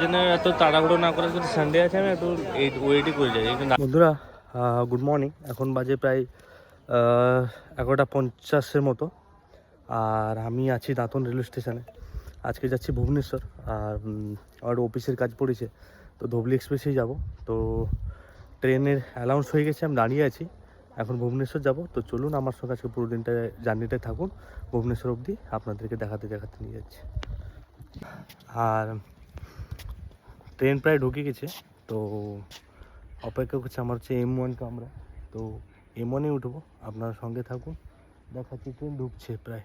জন্য এত তাড়াহুড়ো না করে যদি সানডে আছে, আমি ওয়েটই করে যাই। বন্ধুরা গুড মর্নিং এখন বাজে প্রায় এগারোটা পঞ্চাশের মতো। আর আমি আছি দাঁতন রেলওয়ে স্টেশনে। আজকে যাচ্ছি ভুবনেশ্বর। আর আমার অফিসের কাজ পড়েছে। তো ধুবলি এক্সপ্রেসেই যাব। তো ট্রেনের অ্যালাউন্স হয়ে গেছে, আমি দাঁড়িয়ে আছি। এখন ভুবনেশ্বর যাব। তো চলুন আমার সঙ্গে আজকে পুরো দিনটা জার্নিটায় থাকুন ভুবনেশ্বর অবধি আপনাদেরকে দেখাতে দেখাতে নিয়ে যাচ্ছি। আর ট্রেন প্রায় ঢুকে গেছে, তো অপেক্ষা করছে আমার হচ্ছে এম ওয়ান আমরা। তো এম ওয়ানে উঠবো, আপনার সঙ্গে থাকুন, দেখাচ্ছি ট্রেন ঢুকছে প্রায়।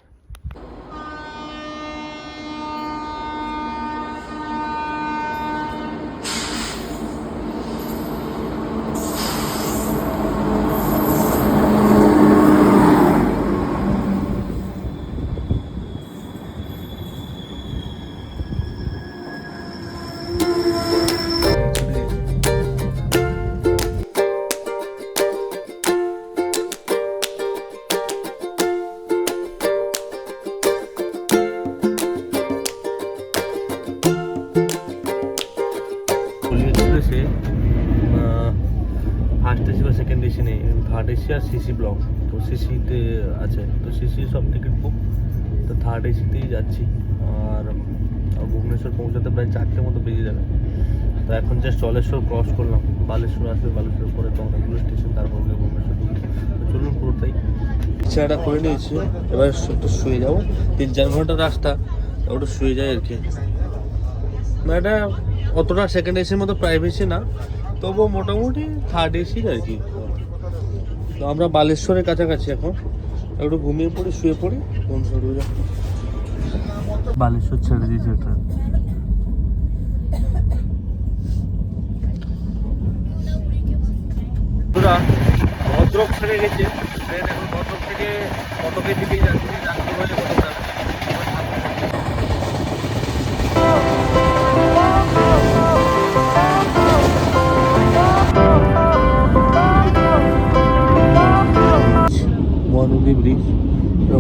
এক্সপ্রেসে ফার্স্ট এসি বা সেকেন্ড এসি নেই থার্ড এসি আর সিসি ব্লক তো সিসিতে আছে, তো সিসি সব টিকিট বুক তো থার্ড এসিতেই যাচ্ছি। আর ভুবনেশ্বর পৌঁছাতে প্রায় চারটে মতো বেজে যাবে। তো এখন জাস্ট জলেশ্বর ক্রস করলাম। বালেশ্বর আসবে, বালেশ্বর পরে তো অনেকগুলো স্টেশন তারপর গিয়ে ভুবনেশ্বর তো চলুন পুরোটাই ইচ্ছাটা করে নিয়েছি, এবার একটু শুয়ে যাব। তিন চার ঘণ্টা রাস্তা, ওটা শুয়ে যায় আর কি। এটা অতটা সেকেন্ড এসির মতো প্রাইভেসি না তবুও মোটামুটি থার্ড এসি আর কি। তো আমরা বালেশ্বরের কাছাকাছি এখন। একটু ঘুমিয়ে পড়ি শুয়ে পড়ি কোন শুরু বালেশ্বর ছেড়ে দিয়েছে ট্রেন ভদ্রক ছেড়ে গেছে। ট্রেন এখন ভদ্রক থেকে কত কটকের দিকে যাচ্ছে যাত্রী বলে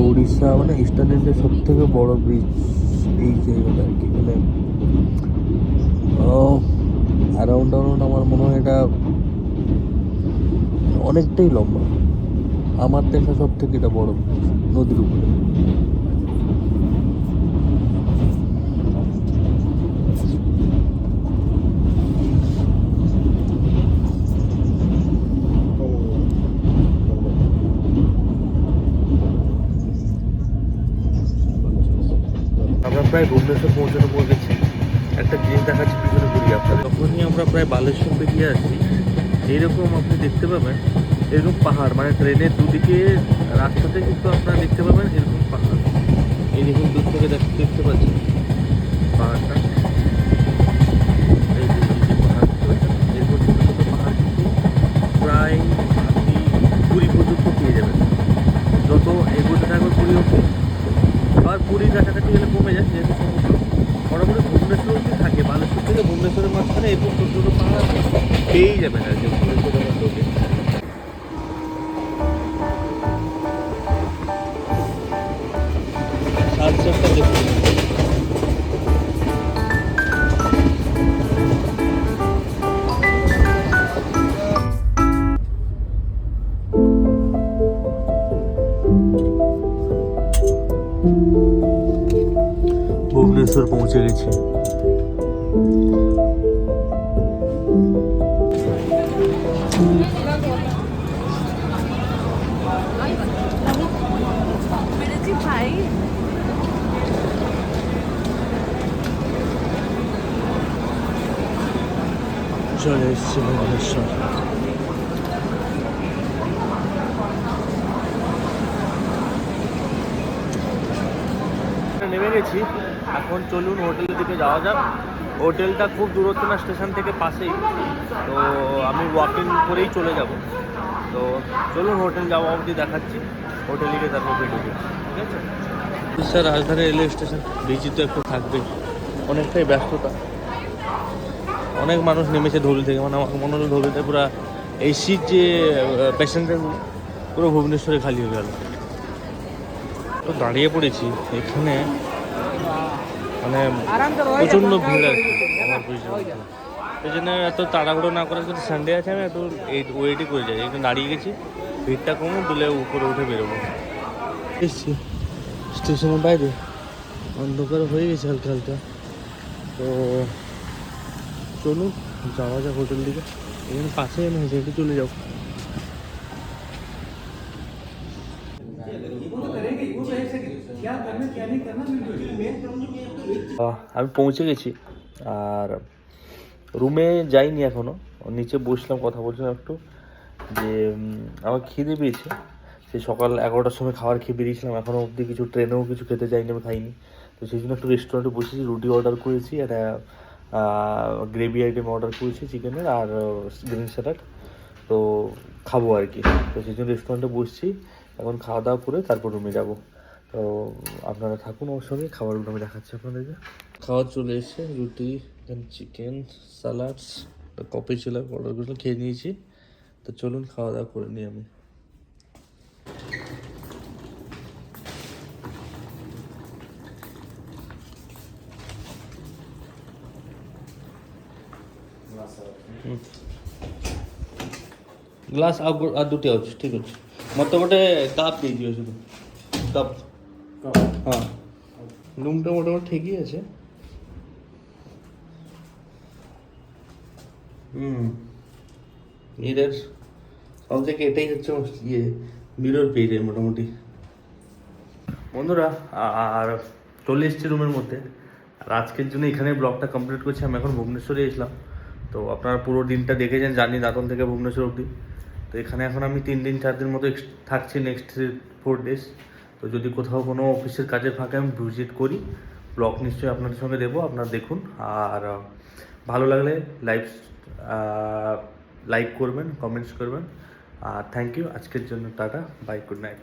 উড়িষ্যা মানে ইস্টার্ন ইন্ডিয়ার সব থেকে বড় ব্রিজ এই জায়গাটা আর কি মানে অ্যারাউন্ড অ্যারাউন্ড আমার মনে হয় এটা অনেকটাই লম্বা। আমার দেখা সব থেকে এটা বড় নদীর উপরে আমরা প্রায় ভুবনেশ্বর পৌঁছানো পড়ে গেছি একটা জিনিস দেখাচ্ছি পিছনে ঘুরি আপনার যখনই আমরা প্রায় বালেশ্বর বেরিয়ে আসছি। এইরকম আপনি দেখতে পাবেন, এরকম পাহাড় মানে ট্রেনের দুদিকে রাস্তাতে কিন্তু আপনারা দেখতে পাবেন এরকম পাহাড়। এই দেখুন, দূর থেকে দেখ- দেখতে পাচ্ছেন। পাহাড়টা এই যে- এই যে পাহাড় দেখতে পাচ্ছেন? এরকম ছোটো ছোটো পাহাড় কিন্তু প্রায় আপনি পুরী পর্যন্ত পেয়ে যাবেন যত এগোতে থাকবে পুরী অব্দি আর পুরীর কাছাকাছি গেলে কমে যায় যেহেতু সমুদ্র মোটামুটি ভুবনেশ্বর অব্দি থাকে বালেশ্বর থেকে ভুবনেশ্বরের মাঝখানে এরকম ছোটো ছোটো পাহাড় আছে পেয়েই যাবেন আর চলে এসেছি ভুবনেশ্বর। নেমে গেছি। এখন চলুন হোটেলের দিকে যাওয়া যাক। হোটেলটা খুব দূরত্ব না স্টেশন থেকে পাশেই। তো আমি ওয়াকিং করেই চলে যাব। তো চলুন হোটেল যাওয়া অবধি দেখাচ্ছি। হোটেলে গিয়ে তারপর ভিডিও ঠিক আছে? স্যার রাজধানী রেলওয়ে স্টেশন বিজি তো একটু থাকবে। অনেকটাই ব্যস্ততা। অনেক মানুষ নেমেছে ধুলি থেকে মানে আমার মনে হলো ধুলিতে পুরো এসির যে প্যাসেঞ্জারগুলো পুরো ভুবনেশ্বরে খালি হয়ে গেল। তো দাঁড়িয়ে পড়েছি, এখানে মানে প্রচণ্ড ভিড় আর আমার এই জন্য এত তাড়াহুড়ো না করে যদি সানডে আছে, আমি একটু এই ওয়েটই করে যাই। একটু দাঁড়িয়ে গেছি, ভিড়টা কমে দিলে উপরে উঠে বেরোবো। এসছি স্টেশনের বাইরে। অন্ধকার হয়ে গেছে হালকা হালকা। তো চলুন যাওয়া যাক হোটেল দিকে। এখানে পাশে আমি হেঁটে হেঁটে চলে আহ, আমি পৌঁছে গেছি আর রুমে যাইনি এখনও। নিচে বসলাম কথা বলছিলাম একটু যে আমার খিদে পেয়েছে। সে সকাল এগারোটার সময় খাবার খেয়ে বেরিয়েছিলাম এখনও অবধি কিছু ট্রেনেও কিছু খেতে যাইনি আমি খাইনি। তো সেই জন্য একটু রেস্টুরেন্টে বসেছি রুটি অর্ডার করেছি একটা গ্রেভি আইটেম অর্ডার করেছি চিকেনের আর গ্রিন স্যালাড তো খাব আর কি। তো সেই জন্য রেস্টুরেন্টে বসছি। এখন খাওয়া দাওয়া করে তারপর রুমে যাব। তো আপনারা থাকুন ওর সঙ্গে, খাবারগুলো আমি দেখাচ্ছি আপনাদেরকে। খাবার চলে এসেছে, রুটি চিকেন স্যালাডস কপি ছিল অর্ডার খেয়ে নিয়েছি। তো চলুন খাওয়া দাওয়া করে নিই আমি। ଗ୍ଲାସ୍ ଆଉ ଗୋ- ଆଉ ଦୁଇଟି ଅଛି ଠିକ୍ ଅଛି ମୋତେ ଗୋଟେ কাপ ଦେଇଦିଅ শুধু কাপ হ্যাঁ রুমটা মোটামুটি ঠিকই আছে হুম এদের সব থেকে এটাই হচ্ছে আমার ইয়ে মিরর পেয়ে যায় মোটামুটি বন্ধুরা আর চলে এসেছি রুমের মধ্যে আর আজকের জন্য এখানে ব্লগটা কমপ্লিট করছি আমি এখন ভুবনেশ্বরে এসলাম তো আপনারা পুরো দিনটা দেখেছেন জানি দাঁতন থেকে ভুবনেশ্বর অবধি। তো এখানে এখন আমি তিন দিন, চার দিন মতো থাকছি নেক্সট থ্রি ফোর ডেজ তো যদি কোথাও কোনো অফিসের কাজের ফাঁকে আমি ভিজিট করি ব্লগ নিশ্চয়ই আপনাদের সঙ্গে দেবো, আপনারা দেখুন। আর ভালো লাগলে লাইভ লাইক করবেন কমেন্টস করবেন। আর থ্যাংক ইউ আজকের জন্য টাটা বাই গুড নাইট